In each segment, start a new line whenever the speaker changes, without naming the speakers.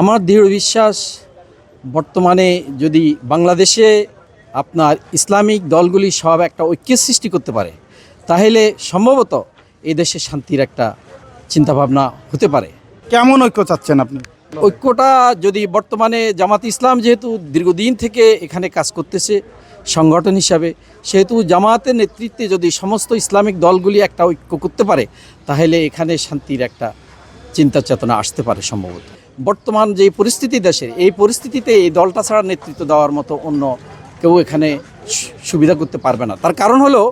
আমার দৃঢ় বিশ্বাস বর্তমানে যদি বাংলাদেশে আপনার ইসলামিক দলগুলি সব একটা ঐক্যের সৃষ্টি করতে পারে তাহলে সম্ভবত এই দেশে শান্তির একটা চিন্তাভাবনা হতে পারে।
কেমন ঐক্য চাচ্ছেন আপনি?
ঐক্যটা যদি বর্তমানে জামাত ইসলাম যেহেতু দীর্ঘদিন থেকে এখানে কাজ করতেছে সংগঠন হিসাবে সেহেতু জামাতের নেতৃত্বে যদি সমস্ত ইসলামিক দলগুলি একটা ঐক্য করতে পারে তাহলে এখানে শান্তির একটা চিন্তা চেতনা আসতে পারে সম্ভবত। বর্তমান যে পরিস্থিতি দেশের, এই পরিস্থিতিতে এই দলটা ছাড়া নেতৃত্ব দেওয়ার মতো অন্য কেউ এখানে সুবিধা করতে পারবে না। তার কারণ হলো,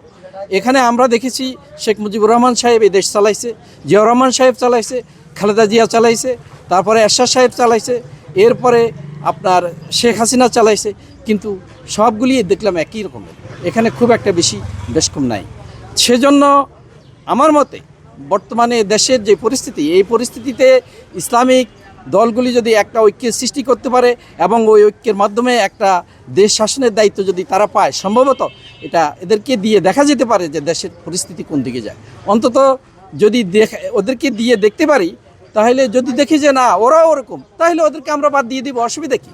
এখানে আমরা দেখেছি শেখ মুজিবুর রহমান সাহেব এই দেশ চালাইছে, জিয়াউর রহমান সাহেব চালাইছে, খালেদা জিয়া চালাইছে, তারপরে এরশাদ সাহেব চালাইছে, এরপরে আপনার শেখ হাসিনা চালাইছে, কিন্তু সবগুলি দেখলাম একই রকমের। এখানে খুব একটা বেশি বেশ কম নাই। সেজন্য আমার মতে বর্তমানে দেশের যে পরিস্থিতি, এই পরিস্থিতিতে ইসলামিক দলগুলি যদি একটা ঐক্যের সৃষ্টি করতে পারে এবং ওই ঐক্যের মাধ্যমে একটা দেশ শাসনের দায়িত্ব যদি তারা পায়, সম্ভবত এটা এদেরকে দিয়ে দেখা যেতে পারে যে দেশের পরিস্থিতি কোন দিকে যায়। অন্তত যদি দেখা, ওদেরকে দিয়ে দেখতে পারি, তাহলে যদি দেখি যে না, ওরাও ওরকম, তাহলে ওদেরকে আমরা বাদ দিয়ে দিব, অসুবিধা কি?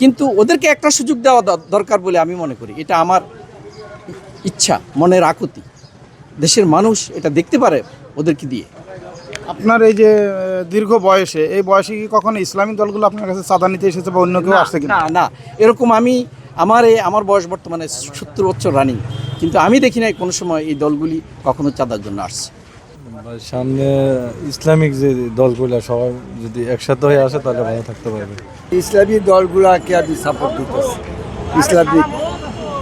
কিন্তু ওদেরকে একটা সুযোগ দেওয়া দরকার বলে আমি মনে করি। এটা আমার ইচ্ছা, মনের আকুতি। দেশের মানুষ এটা দেখতে পারে ওদেরকে দিয়ে।
আপনার এই যে দীর্ঘ বয়সে এই বয়সে কি কখনো ইসলামিক দলগুলো আপনার কাছে চাঁদা নিতে এসেছে বা অন্য কেউ আসছে কিনা?
না না। এরকম আমি আমার এই আমার বয়স বর্তমানে সত্তর বছর রানিং কিন্তু আমি দেখি নাই কোনো সময় এই দলগুলি কখনো চাঁদার জন্য আসছে।
সামনে ইসলামিক যে দলগুলো সবাই যদি একসাথে হয়ে আসে তাহলে ভালো থাকতে পারবে।
ইসলামী দলগুলাকে আমি সাপোর্ট দিতেছি। ইসলামিক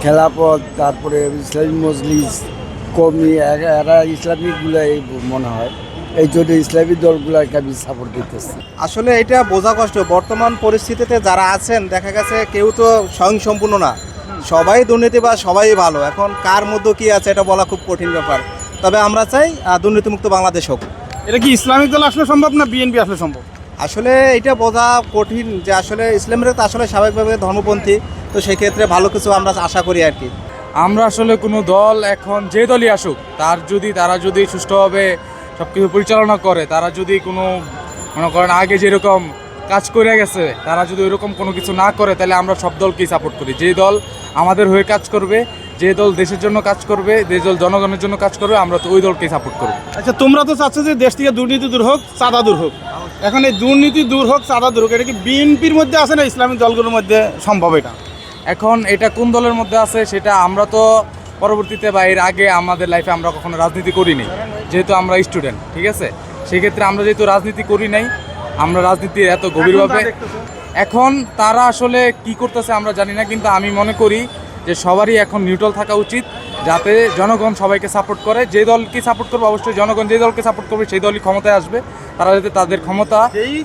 খেলাপথ তারপরে ইসলামিক মজলিস কমি এরা এরা ইসলামিকগুলাই মনে হয়। এই জন্য ইসলামী দলগুলাকে আমি সাপোর্ট দিতেছি।
আসলে এটা বোঝা কষ্ট বর্তমান পরিস্থিতিতে যারা আছেন দেখা গেছে কেউ তো স্বয়ংসম্পূর্ণ না। সবাই দুর্নীতি বা সবাই ভালো। এখন কার মধ্যে কি আছে এটা বলা খুব কঠিন ব্যাপার। তবে আমরা চাই দুর্নীতিমুক্ত বাংলাদেশ হোক।
এটা কি ইসলামিক দল আসলে সম্ভব না বিএনপি আসলে সম্ভব?
আসলে এটা বোঝা কঠিন যে আসলে ইসলামের তো আসলে স্বাভাবিকভাবে ধর্মপন্থী তো সেক্ষেত্রে ভালো কিছু আমরা আশা করি আর কি।
আমরা আসলে কোনো দল এখন যে দলই আসুক তার যদি তারা যদি সুষ্ঠুভাবে সব কিছু পরিচালনা করে তারা যদি কোনো মনে করেন আগে যেরকম কাজ করে গেছে তারা যদি ওইরকম কোনো কিছু না করে তাহলে আমরা সব দলকেই সাপোর্ট করি। যে দল আমাদের হয়ে কাজ করবে যে দল দেশের জন্য কাজ করবে যে দল জনগণের জন্য কাজ করবে আমরা তো ওই দলকেই সাপোর্ট করব।
আচ্ছা তোমরা তো চাচ্ছ যে দেশ থেকে দুর্নীতি দূর হোক চাঁদা দূর হোক। এখন এই দুর্নীতি দূর হোক চাঁদা দূর হোক এটা কি বিএনপির মধ্যে আছে না ইসলামিক দলগুলোর মধ্যে সম্ভব এটা?
এখন এটা কোন দলের মধ্যে আছে সেটা আমরা তো পরবর্তীতে বা এর আগে আমাদের লাইফে আমরা কখনো রাজনীতি করিনি। যেহেতু আমরা স্টুডেন্ট ঠিক আছে? সেক্ষেত্রে আমরা যেহেতু রাজনীতি করি নাই আমরা রাজনীতি এত গভীরভাবে এখন তারা আসলে কি করতেছে আমরা জানি না কিন্তু আমি মনে করি যে সবারই এখন নিউট্রাল থাকা উচিত। যাতে জনগণ সবাইকে সাপোর্ট করে। যে দলকে সাপোর্ট করবে অবশ্যই জনগণ যে দলকে সাপোর্ট করবে সেই দলই ক্ষমতায় আসবে। তারা যাতে তাদের ক্ষমতা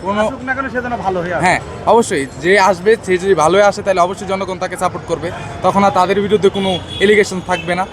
কোনো
না কেন সে ভালো হয়ে
হ্যাঁ অবশ্যই। যে আসবে সে যদি ভালো হয়ে আসে তাহলে অবশ্যই জনগণ তাকে সাপোর্ট করবে। তখন আর তাদের বিরুদ্ধে কোনো এলিগেশন থাকবে না।